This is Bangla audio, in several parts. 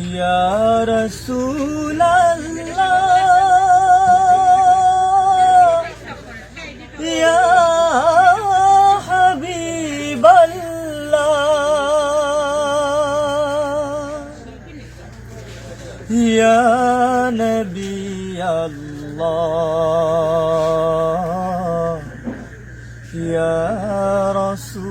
ইয়া রাসূলাল্লাহ ইয়া হাবিবাল্লাহ ইয়া নবী আল্লাহ ইয়া রাসূলাল্লাহ।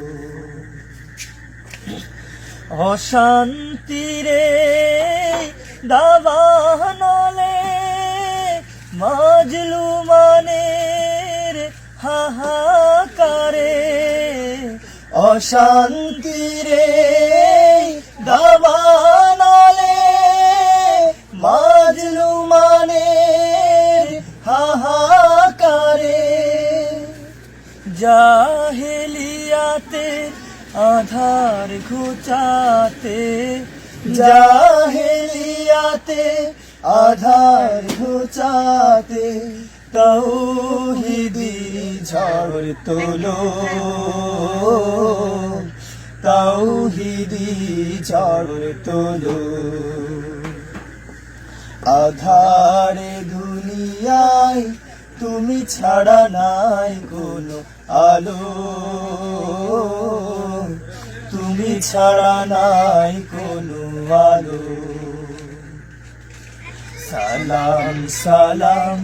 অশান্তিরে দাবানলে মাজলু মানের হাহাকারে অশান্তিরে দাবানলে আধার ঘুচাতে জাহেলিয়াতে আধার ঘুচাতে, তৌহিদি ঝড় তোলো। তৌহিদি ঝড় তোলো। আধারে দুনিয়ায় তুমি ছাড়া নাই কোনো আলো। ছাড়া নাই কোনো আলো। সালাম সালাম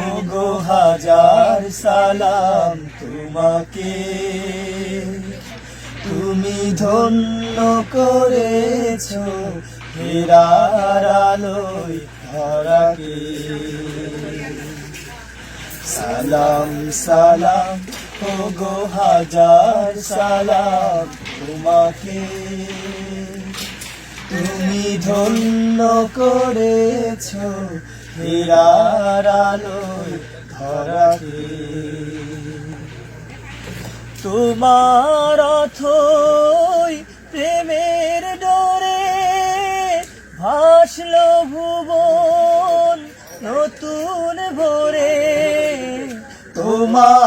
ও গো হাজার সালাম তোমাকে। তুমি ধন্য করেছ হেরার আলোয় ধরাকে সালাম সালাম গো হাজার সালাম, তোমাকে তুমি ধন্য করেছ, হীরার আলোয় ধরাকে। তোমার অথই প্রেমের ডোরে ভাসল ভুবন নতুন ভোরে। তোমার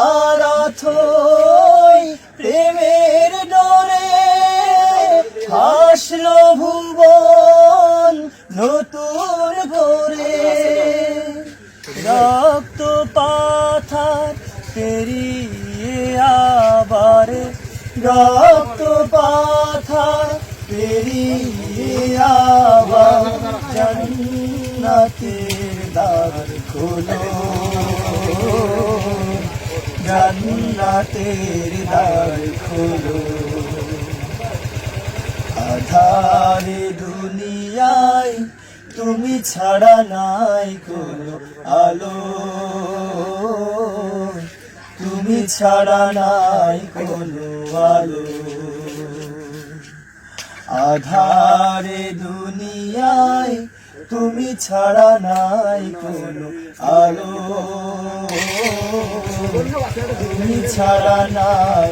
রক্ত পাথার পেরিয়ে আবার জন্নতের দ্বার খোলো। জন্নতের খোলো। আধারে দুনিয়ায় তুমি ছাড়া নাই কোনো আলো। তুমি ছাড়া নাই কোনো আলো আধারে দুনিয়ায় তুমি ছাড়া নাই কোনো আলো। তুমি ছাড়া নাই